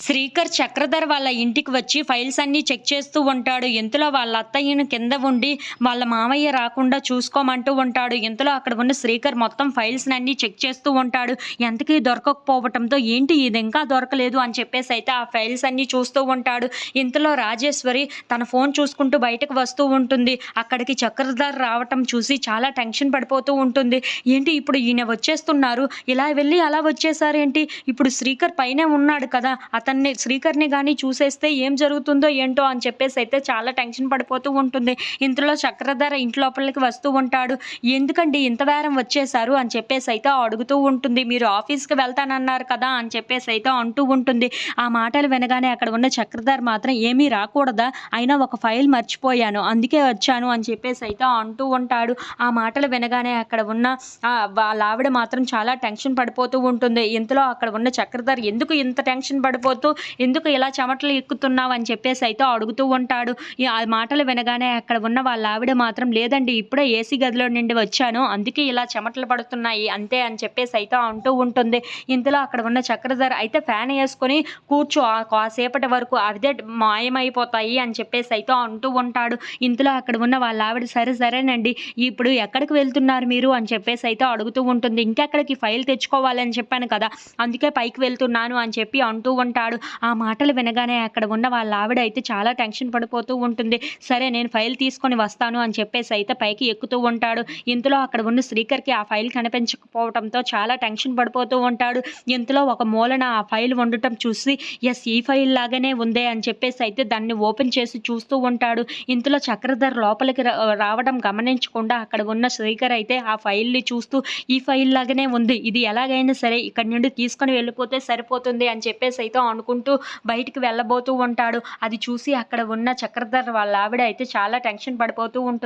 శ్రీకర్ చక్రధర్ వాళ్ళ ఇంటికి వచ్చి ఫైల్స్ అన్నీ చెక్ చేస్తూ ఉంటాడు. ఇంతలో వాళ్ళ అత్తయ్యను కింద ఉండి వాళ్ళ మామయ్య రాకుండా చూసుకోమంటూ ఉంటాడు. ఇంతలో అక్కడ ఉన్న శ్రీకర్ మొత్తం ఫైల్స్ అన్నీ చెక్ చేస్తూ ఉంటాడు. ఎంతకీ దొరకకపోవటంతో? ఏంటి ఇది ఇంకా దొరకలేదు? అని చెప్పేసి అయితే ఆ ఫైల్స్ అన్నీ చూస్తూ ఉంటాడు. ఇంతలో రాజేశ్వరి తన ఫోన్ చూసుకుంటూ బయటకు వస్తూ ఉంటుంది. అక్కడికి చక్రధర్ రావటం చూసి చాలా టెన్షన్ పడిపోతూ ఉంటుంది. ఏంటి ఇప్పుడు ఈయన వచ్చేస్తున్నారు? ఇలా వెళ్ళి అలా వచ్చేసారేంటి? ఇప్పుడు శ్రీకర్ పైనే ఉన్నాడు కదా అతన్ని శ్రీకర్ని కానీ చూసేస్తే ఏం జరుగుతుందో ఏంటో అని చెప్పేసి అయితే చాలా టెన్షన్ పడిపోతూ ఉంటుంది. ఇంతలో చక్రధర ఇంటి లోపలికి వస్తూ ఉంటాడు. ఎందుకండి ఇంత వేరం వచ్చేసారు అని చెప్పేసి అయితే అడుగుతూ ఉంటుంది. మీరు ఆఫీస్కి వెళ్తానన్నారు కదా అని చెప్పేసి అయితే అంటూ ఉంటుంది. ఆ మాటలు వినగానే అక్కడ ఉన్న చక్రధర్ మాత్రం ఏమీ రాకూడదా? అయినా ఒక ఫైల్ మర్చిపోయాను. అందుకే వచ్చాను అని చెప్పేసి అయితే అంటూ ఉంటాడు. ఆ మాటలు వినగానే అక్కడ ఉన్న ఆ వాళ్ళ ఆవిడ మాత్రం చాలా టెన్షన్ పడిపోతూ ఉంటుంది. ఇంతలో అక్కడ ఉన్న చక్రధర్ ఎందుకు ఇంత టెన్షన్ పడిపోతూ ఎందుకు ఇలా చెమటలు ఎక్కుతున్నావు? అని చెప్పేసి అయితే అడుగుతూ ఉంటాడు. ఆ మాటలు వినగానే అక్కడ ఉన్న వాళ్ళ ఆవిడ మాత్రం లేదండి ఇప్పుడే ఏసీ గదిలో నుండి వచ్చాను. అందుకే ఇలా చెమటలు పడుతున్నాయి. అంతే అని చెప్పేసి అయితే అంటూ ఉంటుంది. ఇంతలో అక్కడ ఉన్న చక్రధర్ అయితే ఫ్యాన్ వేసుకొని కూర్చో ఆ కాసేపటి వరకు అదే మాయమైపోతాయి అని చెప్పేసి అయితే అంటూ ఉంటాడు. ఇంతలో అక్కడ ఉన్న వాళ్ళ ఆవిడ సరే సరేనండి ఇప్పుడు ఎక్కడికి వెళ్తున్నారు మీరు? అని చెప్పేసి అయితే అడుగుతూ ఉంటుంది. ఇంకెక్కడికి? ఫైల్ తెచ్చుకోవాలని చెప్పాను కదా అందుకే పైకి వెళ్తున్నాను అని చెప్పి అంటూ ఉంటాడు. ఆ మాటలు వినగానే అక్కడ ఉన్న వాళ్ళ ఆవిడ అయితే చాలా టెన్షన్ పడిపోతూ ఉంటుంది. సరే నేను ఫైల్ తీసుకొని వస్తాను అని చెప్పేసి అయితే పైకి ఎక్కుతూ ఉంటాడు. ఇంతలో అక్కడ ఉన్న శ్రీకర్కి ఆ ఫైల్ కనిపించకపోవడంతో చాలా టెన్షన్ పడిపోతూ ఉంటాడు. ఇంతలో ఒక మూలన ఆ ఫైల్ ఉండటం చూసి ఎస్ ఈ ఫైల్ లాగానే ఉందే అని చెప్పేసి అయితే దాన్ని ఓపెన్ చేసి చూస్తూ ఉంటాడు. ఇంతలో చక్రధర్ లోపలికి రా- రావడం గమనించకుండా అక్కడ ఉన్న శ్రీకర్ అయితే ఆ ఫైల్ని చూస్తూ ఈ ఫైల్ లాగానే ఉంది. ఇది ఎలాగైనా సరే ఇక్కడి నుండి తీసుకొని వెళ్ళిపోతే సరిపోతుంది అని చెప్పేసి అయితే అనుకుంటూ బయటికి వెళ్ళబోతూ ఉంటాడు. అది చూసి అక్కడ ఉన్న చక్రధర్ వాళ్ళ ఆవిడ అయితే చాలా టెన్షన్ పడిపోతూ ఉంటుంది.